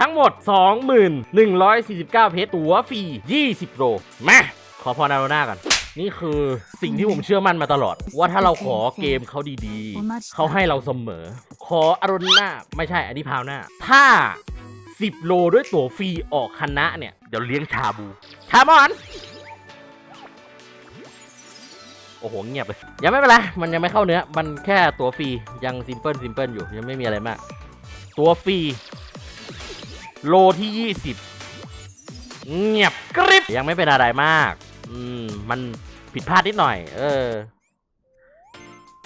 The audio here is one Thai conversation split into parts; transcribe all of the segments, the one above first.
ทั้งหมด2149 เพชรตัวฟรี20 โลมาขอพรนาโรนากัน นี่คือสิ่งที่ผมเชื่อมั่นมาตลอด ว่าถ้าเราขอเกมเขาดีๆ เขาให้เราเสมอ ขออารณาไม่ใช่อันนี้พาวนาถ้า 10 โลด้วยตั๋วฟรีออกคณะเนี่ย เดี๋ยวเลี้ยงชาบูชามอนโอ้โห เงียบเลย ยังไม่เป็นไร มันยังไม่เข้าเนื้อ มันแค่ตัวฟรี ยังซิมเพิลซิมเพิลอยู่ ยังไม่มีอะไรมาก ตัวฟรี โลที่ 20 เงียบกริบยังไม่เป็นอะไรมาก อืม มันผิดพลาดนิดหน่อย เออ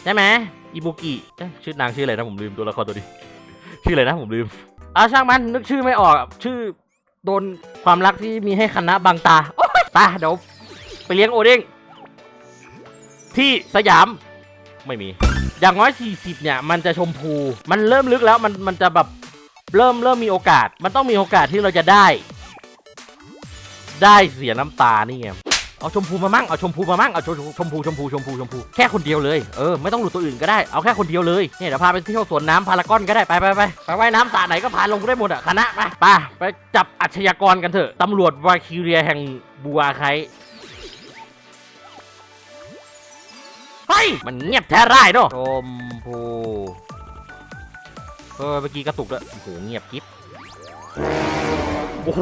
ใช่ไหมอิบุกิชื่อนางชื่ออะไรนะ ผมลืมตัวละครตัวนี้ ชื่ออะไรนะผมลืมอะช่างมันนึกชื่อไม่ออก ชื่อโดนความรักที่มีให้คณะบางตาโอ๊ยไปเดี๋ยวไปเลี้ยงโอเด้งที่สยามไม่มี อย่างน้อย 40 เนี่ย มันจะชมพู มันเริ่มลึกแล้วมันมันจะแบบ เริ่มเริ่มมีโอกาส มันต้องมีโอกาสที่เราจะได้ ได้เสียน้ำตานี่ไงเอาชมพูมามั่งเอาชมพูมามั่งเอาชมชมพูชมพูชมพูชมพูแค่คนเดียวเลยเออไม่ต้องหลุดตัวอื่นก็ได้เอาแค่คนเดียวเลยเนี่ยเดี๋ยวพาไปเที่ยวสวนน้ำพารากอนก็ได้ไปไปไปไปว่ายน้ำสระไหนก็พาลงได้หมดอะคณะไปไปไปจับอาชญากรกันเถอะตำรวจวาคิเรียแห่งบัวไคเฮ้ยมันเงียบแท้ไรเนาะชมพู เออเมื่อกี้กระตุกแล้วยโอ้โหเงียบกิ๊บโอ้โห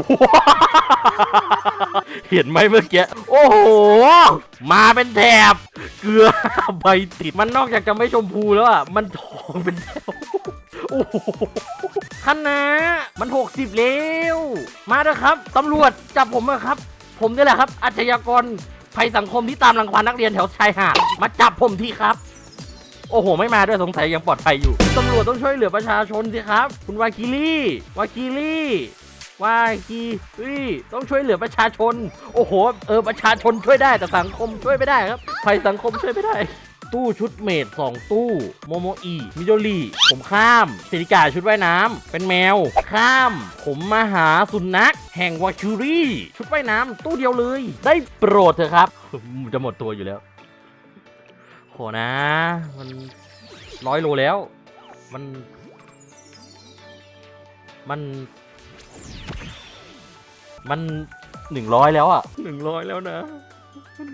เห็นไหมเมื่อกี้โอ้โห มาเป็นแถบ เกลือใบติด มันนอกจากจะไม่ชมพูแล้วอะ มันทองเป็นแถวโอ้โหคณะมันหกสิบแล้วมาเถอะครับตำรวจจับผมเถอะครับ ผมนี่แหละครับอาชญากรภัยสังคมที่ตามรังควานนักเรียนแถวชายหาดมาจับผมทีครับ โอ้โห ไม่มาด้วยสงสัยยังปลอดภัยอยู่ตำรวจต้องช่วยเหลือประชาชนสิครับ คุณวากิลี่วากิลี่วากิลี่ต้องช่วยเหลือประชาชน โอ้โห เออประชาชนช่วยได้แต่สังคมช่วยไม่ได้ครับภัยสังคมช่วยไม่ได้ตู้ชุดเมดสองตู้ โมโมอีมิโดรีผมข้ามสิริกาชุดว่ายน้ำเป็นแมว ข้าม ผมมาหาสุนัข แห่งวาคิรี่ ชุดว่ายน้ำตู้เดียวเลย ได้โปรดเถอะครับ จะหมดตัวอยู่แล้ว โหนะ มันร้อยโลแล้ว มัน มัน มันหนึ่งร้อยแล้วอะหนึ่งร้อยแล้วนะ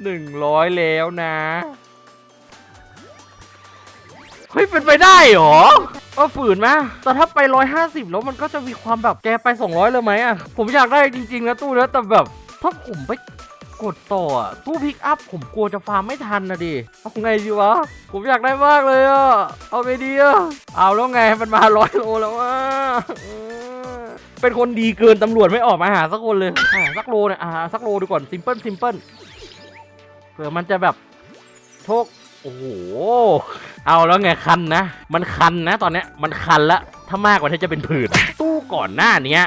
หนึ่งร้อยแล้วนะ เฮ้ย เป็นไปได้เหรอก็ฝืนไหมแต่ถ้าไปร้อยห้าสิบแล้วมันก็จะมีความแบบแกไปสองร้อยเลยไหมอะ ผมอยากได้จริงๆนะตู้นะแต่แบบถ้าผมไป กดต่อตู้พิกอัพผมกลัวจะฟาร์มไม่ทันนะดิ เอาไงดีวะ ผมอยากได้มากเลยอะเอาไงดีอะเอาแล้วไงมันมาร้อยโลแล้วอะเป็นคนดีเกินตำรวจไม่ออกมาหาสักคนเลยหาสักโลเนี่ยอ่าสักโลดูก่อนซิมเพิลซิมเพิลเผื่อมันจะแบบโชคโอ้โห เอาแล้วไงคันนะ มันคันนะตอนเนี้ยมันคันละถ้ามากกว่านี้จะเป็นผื่นตู้ก่อนหน้าเนี้ย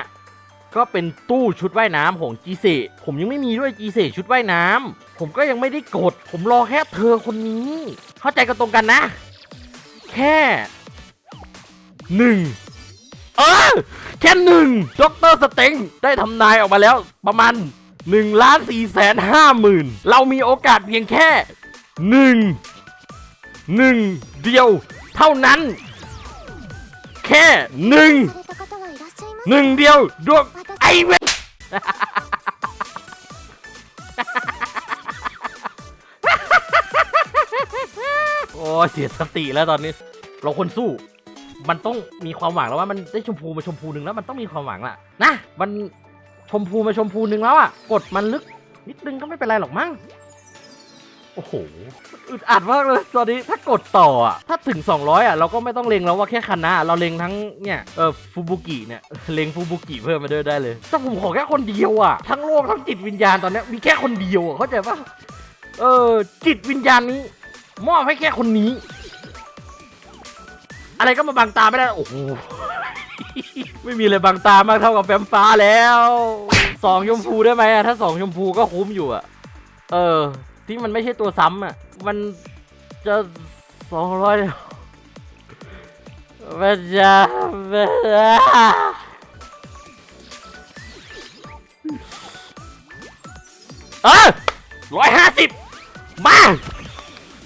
ก็เป็นตู้ชุดว่ายน้ำของจี G4 ผมยังไม่มีด้วยจี G4 ชุดว่ายน้ำผมก็ยังไม่ได้กด ผมรอแค่เธอคนนี้ เข้าใจกันตรงกันนะ แค่หนึ่งเออแค่หนึ่งด็อกเตอร์สเต็งได้ทำนายออกมาแล้วประมาณ1นึ่งล้านสี่แสนห้าหมื่นเรามีโอกาสเพียงแค่หนึ่งหนึ่งเดียวเท่านั้น แค่หนึ่งหนึ่งเดียวดวง เวนโอ้เสียสติแล้วตอนนี้ เราคนสู้ มันต้องมีความหวังแล้วว่ามันได้ชมพูมาชมพูหนึ่งแล้วมันต้องมีความหวังล่ะนะมันชมพูมาชมพูหนึ่งแล้วอะกดมันลึกนิดนึงก็ไม่เป็นไรหรอกมั้ง โอ้โหอึดอัดมากเลยตอนนี้ถ้ากดต่ออะถ้าถึง 200อะเราก็ไม่ต้องเลงแล้วว่าแค่คันนะเราเลงทั้งเนี่ยเออฟูบุกิเนี่ยเลงฟูบุกิเพิ่มมาด้วยได้เลยแต่ผมขอแค่คนเดียวอะทั้งโลกทั้งจิตวิญญาณตอนนี้มีแค่คนเดียวอะเข้าใจปะเออจิตวิญญาณนี้มอบให้แค่คนนี้ อะไรก็มาบังตาไม่ได้โอ้โหไม่มีเลยบังตามากเท่ากับแฟมฟ้าแล้วสองชมพูได้ไหมอะถ้าสองชมพูก็คุ้มอยู่อะเออ ที่มันไม่ใช่ตัวซ้ำอะมันจะสองร้อยมันจะมันจะเออร้อยห้าสิบมา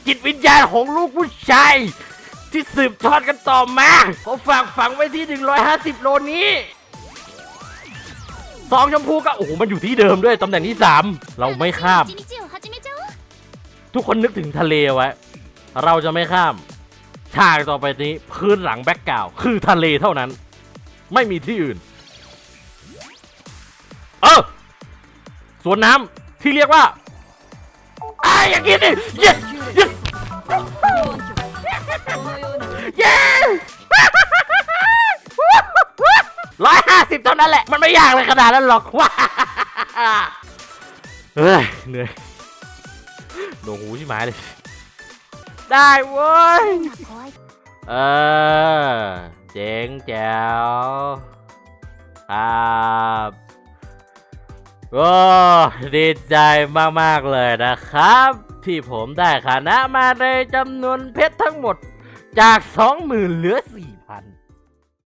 จิตวิญญาณของลูกผู้ชาย ที่สืบทอดกันต่อมาเขาฝากฝังไว้ที่ 150 โลนี้ซองชมพูก็โอ้โหมันอยู่ที่เดิมด้วยตำแหน่งที่สามเราไม่ข้าม ทุกคนนึกถึงทะเลไว้ เราจะไม่ข้าม ฉากต่อไปนี้พื้นหลังแบ็กกราวคือทะเลเท่านั้น ไม่มีที่อื่น เออสวนน้ำที่เรียกว่าไอ้ยอย่างนี้ดิ yes yes เย้ร้อยห้าสิบเท่านั้นแหละ มันไม่ยากเลยขนาดนั้นหรอกว้าเฮ้ยเหนื่อย โดนหูชิบหายเลย ได้เว้ย怖いเออ เจ๋งแจ๋วครับโอ้ดีใจมาก ๆ เลยนะครับ ที่ผมได้คณะมาในจำนวนเพชรทั้งหมดจาก20,000เหลือ4